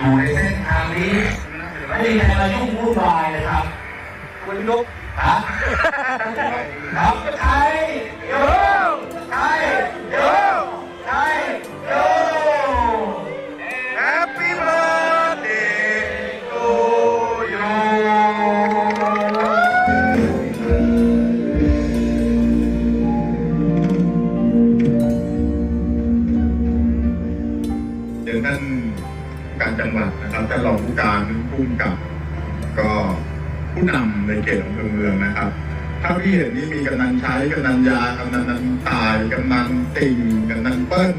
อยู่ในเส้นทางนี้ ไม่มีใครมายุ่งวุ่นวายนะครับคุณนกฮะครับไทยเยไท การจังหวัดนะครับท่านรองผู้การผู้กำกับ ก็ผู้นำในเขตอำเภอเมืองนะครับเท่าที่เห็นนี้มีกำนันใช้กำนันยากำนันนันตายกำนันติ่งกำนันเปิ้ล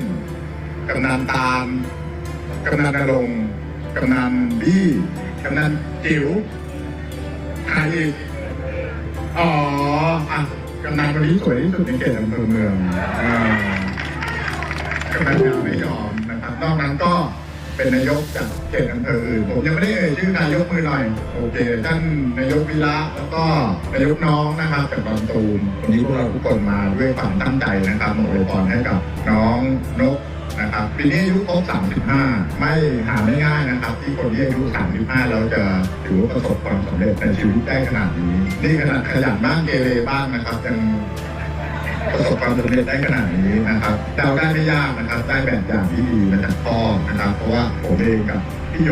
กำนันตาลกำนันนรงกำนันบี้กำนันจิ๋วใครอีกอ๋ออะกำนันคนนี้สวยที่สุดในเขตอำเภอเมืองกำนันยาไม่ยอมนะครับนอกนั้นก็ เป็นนายกจากเขตอำเภออื่นผมยังไม่ได้เอ่ยชื่อนายกมือหน่อยโอเคท่านนายกวิระแล้วก็นายกน้องนะครับจากบางตูนวันนี้พวกเราทุกคนมาด้วยความตั้งใจนะครับมาอวยพรให้กับน้องนกนะครับปีนี้อายุครบ 35 ไม่หาไม่ง่ายนะครับ ที่คนที่อายุ 35แล้วจะถือว่าประสบความสำเร็จในชีวิตได้ขนาดนี้ นี่ขนาดขยันบ้างเกเรบ้างนะครับยัง ประสบความสำเร็จได้ขนาดนี้นะครับเดาได้ไม่ยากนะครับได้แบบอย่างที่ดีมาจากพ่อนะครับ เพราะว่าผมเองกับพี่โย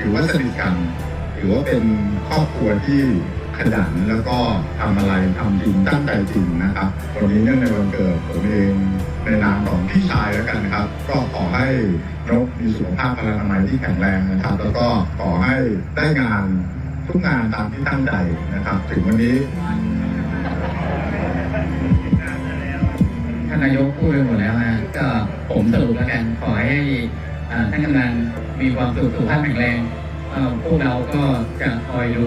ถือว่าสนิทกันถือว่าเป็นครอบครัวที่ขยันแล้วก็ทำอะไรทำจริงตั้งใจจริงนะครับวันนี้เนื่องในวันเกิดผมเองในนามของพี่ชายแล้วกันนะครับ ก็ขอให้นกมีสุขภาพพลานามัยที่แข็งแรงนะครับ แล้วก็ขอให้ได้งานทุกงานตามที่ตั้งใจนะครับ ถึงวันนี้ ท่านนายกพูดไปหมดแล้วนะก็ผมสรุปแล้วกันขอให้อ่าท่านกำนันมีความสุขสุขภาพแข็งแรงเอ่อพวกเราก็จะคอยดู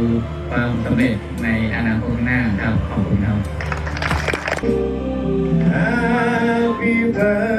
ความสำเร็จในอนาคตข้างหน้าครับขอบคุณครับ Happy birthday